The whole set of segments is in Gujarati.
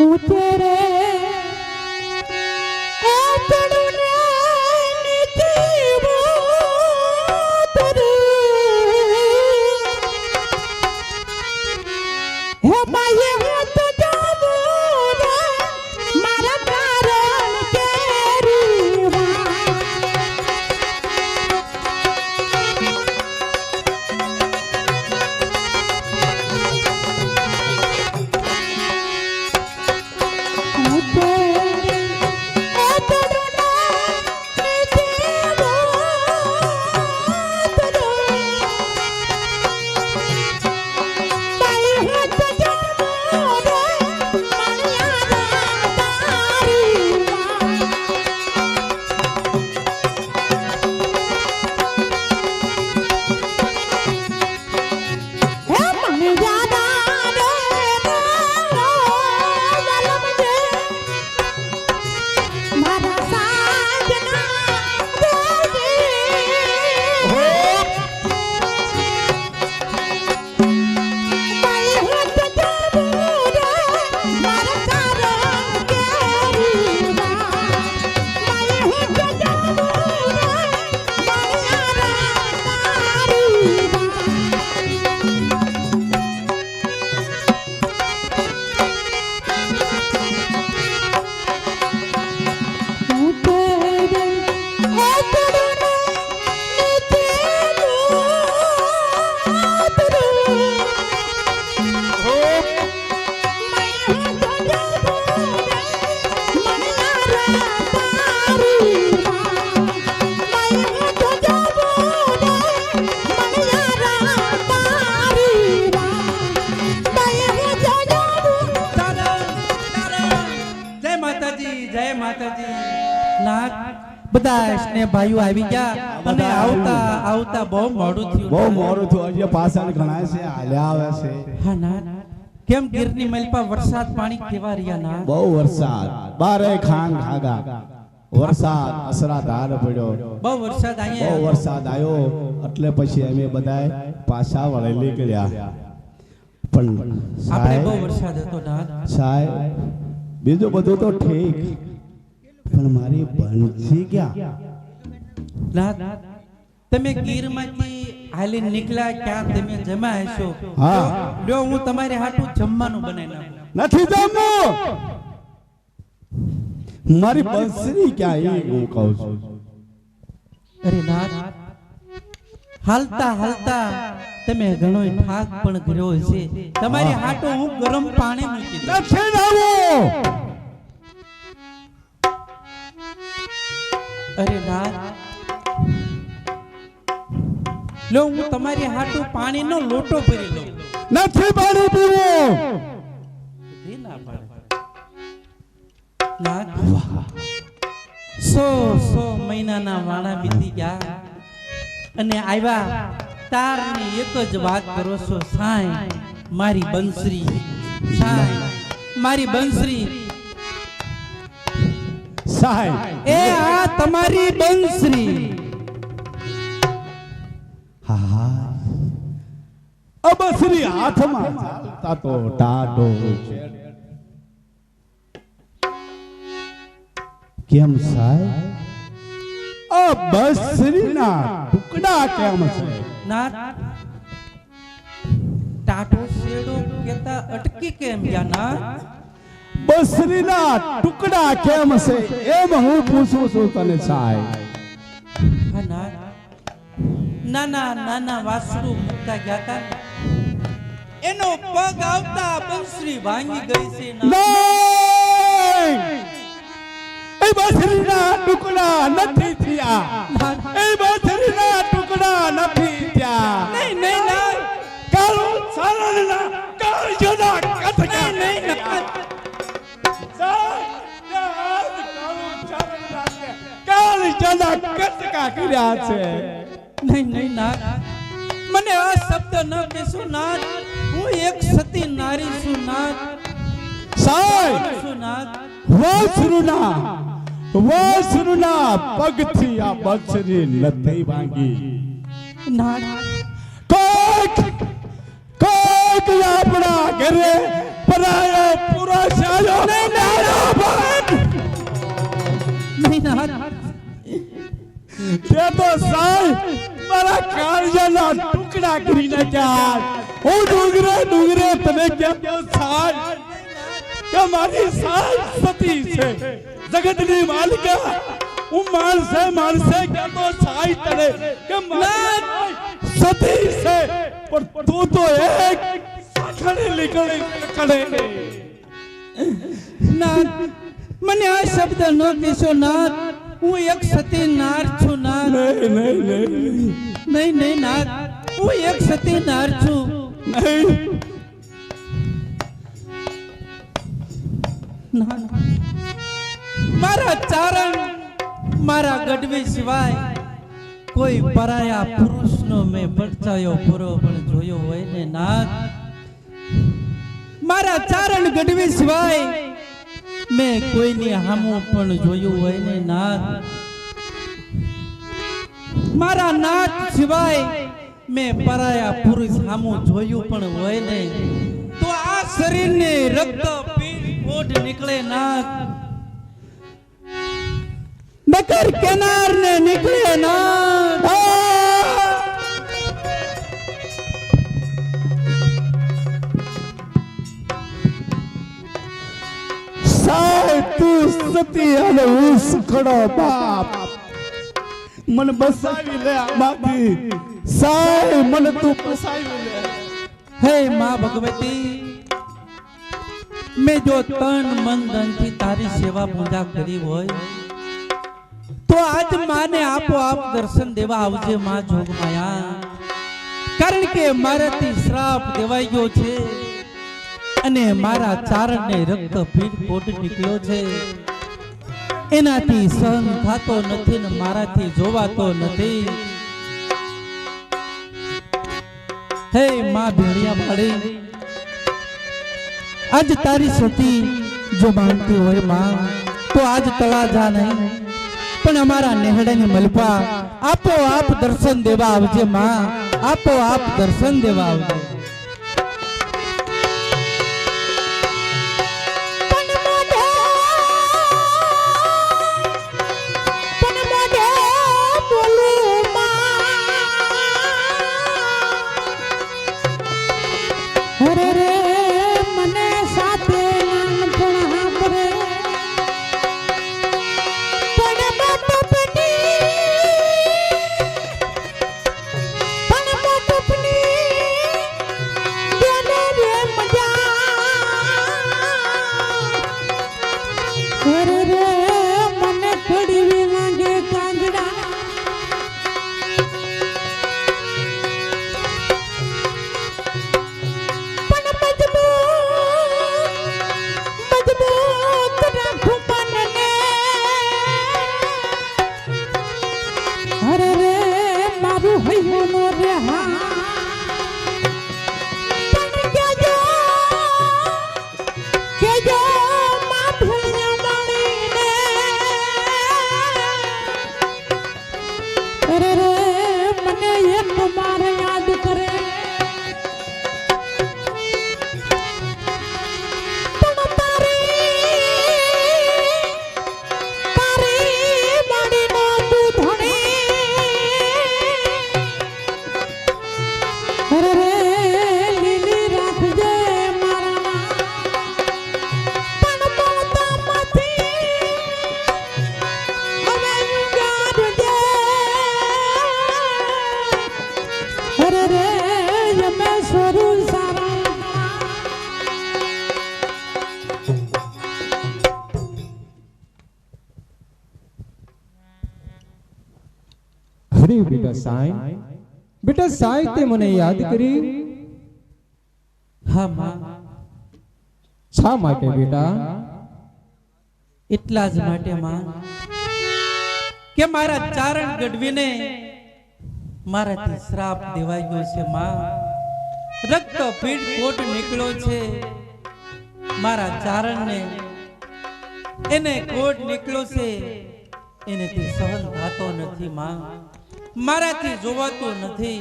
উঠে রে સ્નેહ ભાઈઓ આવી ગયા. અને આવતા આવતા બહુ મોડું થયું. બહુ મોડું થયું. હજી પાછળ ઘણા છે હાલ્યા આવે છે. હા ના. કેમ ગીરની મલપા વરસાદ પાણી કેવા રહ્યા ના? બહુ વરસાદ. બારે ખાન ખાગા. વરસાદ અસરાધાર પડ્યો. બહુ વરસાદ બહુ વરસાદ આવ્યો એટલે પછી અમે બધાય પાછા વળી નીકળ્યા. પણ આપણે બહુ સાહેબ વરસાદ હતો ના? સાહેબ બીજું બધું તો ઠીક. પણ મારી ભણસી ક્યાં તમે ગીરમાંથી હાલી નીકળ્યા ક્યાં તમે જમા હશો? હા. લ્યો હું તમારે હાટું જમવાનું બનાવી નાખું. નથી જમવું. મારી બંસરી ક્યાં એ હું કહું છું? અરે નાથ હાલતા હાલતા તમે ઘણો થાક પણ કર્યો છે તમારી હાટો હું ગરમ પાણી મૂકી નથી જમવું. અરે નાથ લો હું તમારી હાટુ પાણીનો લોટો ભરી લઉં. નથી પાણી પીવું. ના પાડે. નાથ સો સો મહિનાના વાણા બીતી ગયા. અને આવ્યા તારની એક જ વાત કરો છો સાંઈ મારી બંસરી સાંઈ મારી બંસરી સાહેબ. એ આ તમારી બંસરી. હા અબસરી હાથમાં. ચાલતા તો ટાટો છે. કેમ સાહેબ? આ બસરીના ટુકડા કેમ છે? ના ટાટો શેડો કેતા અટકી કેમ ગયા ના બસરીના ટુકડા કેમ છે? એમ હું પૂછું છું તને સાહેબ. નાના નાના વાસણું મૂકતા ગયા હતા એનો પગ આવતા બંસરી ભાંગી ગઈ છે. એ બસરીના ટુકડા નથી થયા. એ બસરીના ટુકડા નથી થયા. નહીં નહીં નહીં કાળો સારણના કાળજોના કથકા. નહીં નહીં કાળજોના કથકા કર્યા છે. નહીં નહીં ના. મને આ શબ્દ ન કહેશો ના. હું એક સતી નારી છું ના. સાહેબ છું ના? વાસરુના વાસરુના પગથી આ બસરી નથી ભાંગી. ના. કોક કોક આપણા ઘરે પરાયો પુરુષ આવ્યો. ને તો સાહેબ મારા કાળજાના ટુકડા કરી નાખ્યા હું ડુંગરે ડુંગરે તમે કહેતો સાહેબ કે મારી સાહેબ સતી છે. જગતની માલિકા, હું માણસે માણસે કહેતો સાહેબ તને કે મારી સતી છે. પણ તું તો એક સાખડે નીકળી કડે ના, મને આ શબ્દ ન કહેશો, નાથ. હું એક સતી નાર છું નાર નહીં નહીં નહીં. નહીં નહીં નાથ હું એક સતી નાર છું. નહીં. મારા ચારણ મારા ગઢવી સિવાય કોઈ પરાયા પુરુષનો મેં પરચાયો પૂરો પણ જોયો હોય ને નાથ મારા ચારણ ગઢવી સિવાય મેં કોઈની હામું પણ જોયું હોય ને નાથ. મારા નાથ સિવાય મેં પરાયા પુરુષ હામું જોયું પણ હોય ને. તો આ શરીરને રક્ત કોઢ નીકળે નાથ. નકર કેનાર ને નીકળે નાથ. તું અને હું બાપ. મને બસાવી લે આમાંથી સાય, મને તું બસાવી લે. હે માં ભગવતી, મેં જો તન મન ધનથી તારી સેવા પૂજા કરી હોય, તો આજ માને આપો આપ દર્શન દેવા આવજે માં જોગમાયા કારણ કે મારાથી શ્રાપ દેવાઈ ગયો છે અને મારા ચારણને રક્ત પીઠ પોટ નીકળ્યો છે. એનાથી સહન થતો નથી ને મારાથી જોવાતો નથી. હે માં ભેળિયા વાળી આજ તારી સતી જો માંગતી હોયમાં, તો આજ તળા જા નહીં. પણ અમારા નેહડાની મલપા, આપો આપ દર્શન દેવા આવજે માં, આપો આપ દર્શન દેવા આવજે. અરે બેટા સાંઈ બેટા સાંઈ તે મને યાદ કરી હા માં શા માટે બેટા એટલા જ માટે માં કે મારા ચારણ ગઢવીને મારાથી શ્રાપ દેવાઈ ગયો છે માં રક્ત પીઠ કોટ નીકળ્યો છે મારા ચારણને એને કોટ નીકળ્યો છે એનેથી સહન થતો નથી માં મારાથી જોવાતું નથી.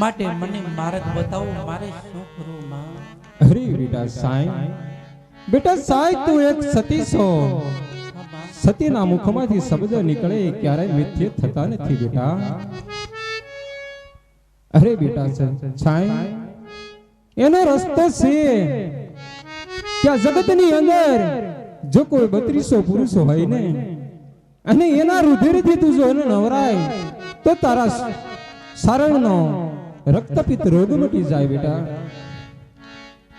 માટે મને માર્ગ બતાવો, મારે શું કરવું માં? અરે બેટા સાઈ બેટા સાઈ તું એક સતી છો. સતીના મુખમાંથી શબ્દ નીકળે ક્યારે મિથ્ય થતા નથી બેટા. અરે બેટા સાઈ, એનો રસ્તો છે ક્યાં જગતની અંદર જો કોઈ બત્રીસો પુરુષો હોય ને, અને એના રુધિરથી તું જો એને નવરાય તો તારા નો રક્તપિત રોગ મટી જાય બેટા.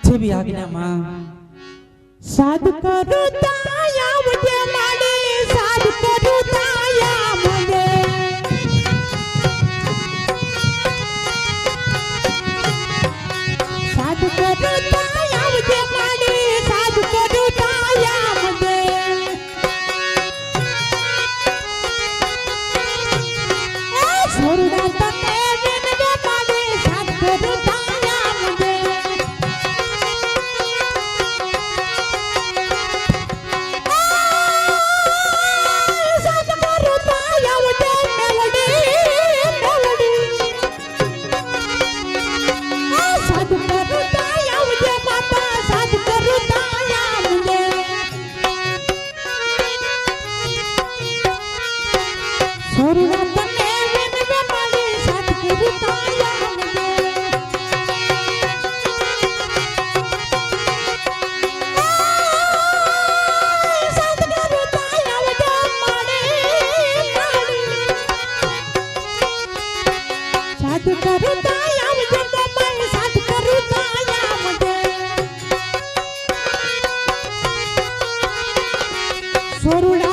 જેવી આજ્ઞા માં સાધુ કરો તાયા વડે Sorula.